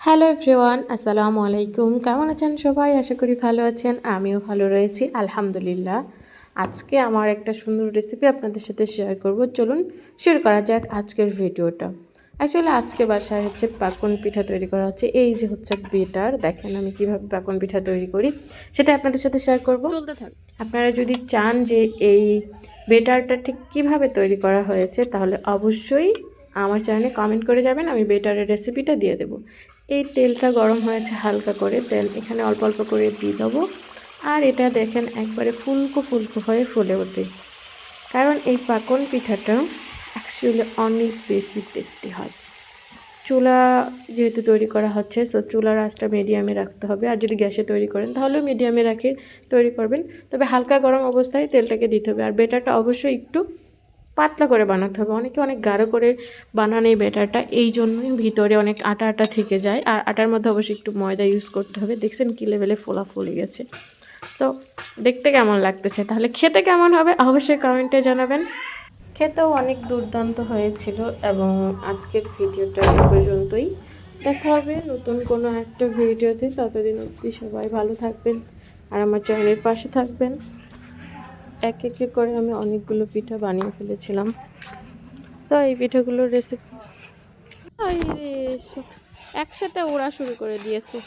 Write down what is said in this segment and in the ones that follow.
Hello everyone আসসালামু আলাইকুম। কেমন আছেন সবাই? আশা করি ভালো আছেন আমিও ভালো রয়েছি আলহামদুলিল্লাহ। আজকে আমার একটা সুন্দর রেসিপি আপনাদের সাথে শেয়ার করব। চলুন শুরু করা যাক আজকের ভিডিওটা আসলে আজকে বাসায় হচ্ছে পাকন পিঠা তৈরি করা হচ্ছে। এই যে হচ্ছে বেটার দেখেন আমি কীভাবে পাকন পিঠা তৈরি করি সেটা আপনাদের সাথে শেয়ার করব। চলতে থাক। আপনারা যদি চান যে এই বেটারটা ঠিক কীভাবে তৈরি করা হয়েছে তাহলে অবশ্যই আমার চ্যানেলে কমেন্ট করে যাবেন, আমি বেটারের রেসিপিটা দিয়ে দেবো। এই তেলটা গরম হয়েছে হালকা করে তেল এখানে অল্প অল্প করে দিয়ে দেবো। আর এটা দেখেন একবারে ফুলকো ফুলকো হয়ে ফুলে ওঠে। কারণ এই পাকন পিঠাটা অ্যাকচুয়ালি অনেক বেশি টেস্টি হয়। চুলা যেহেতু তৈরি করা হচ্ছে সো চুলার আঁচটা মিডিয়ামে রাখতে হবে। আর যদি গ্যাসে তৈরি করেন, তাহলেও মিডিয়ামে রাখে তৈরি করবেন। তবে হালকা গরম অবস্থায় তেলটাকে দিতে হবে। আর বেটারটা অবশ্যই একটু পাতলা করে বানাতে হবে। অনেকে অনেক গাঢ় করে বানান এই ব্যাটারটা এই জন্যই ভিতরে অনেক আটা আটা থেকে যায়। আর আটার মধ্যে অবশ্যই একটু ময়দা ইউজ করতে হবে। দেখছেন কী লেভেলে ফোলা ফুলে গেছে। সো দেখতে কেমন লাগতেছে? তাহলে খেতে কেমন হবে অবশ্যই কমেন্টে জানাবেন। খেতেও অনেক দুর্দান্ত হয়েছিল এবং আজকের ভিডিওটা এই পর্যন্তই। দেখা হবে নতুন কোনো একটা ভিডিওতে। ততদিন অবধি সবাই ভালো থাকবেন। আর আমার চ্যানেলের পাশে থাকবেন। এক এক করে আমি অনেকগুলো পিঠা বানিয়ে ফেলেছিলাম। তো এই পিঠাগুলোর রেসিপি একসাথে ওড়া শুরু করে দিয়েছে।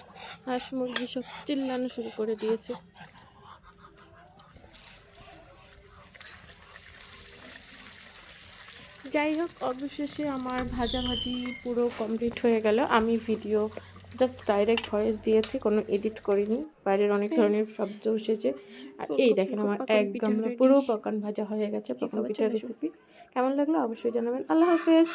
হাঁস মুরগি সব চিল্লানো শুরু করে দিয়েছে। যাই হোক, অবশেষে আমার ভাজাভাজি পুরো কমপ্লিট হয়ে গেল। আমি ভিডিও জাস্ট ডাইরেক্ট ভয়েস দিয়েছি কোনো এডিট করিনি। বাইরের অনেক ধরনের শব্দ এসেছে আর এই দেখেন আমার এক গামলা পুরো পকান ভাজা হয়ে গেছে পকান পিঠার রেসিপি কেমন লাগল অবশ্যই জানাবেন। আল্লাহ হাফেজ।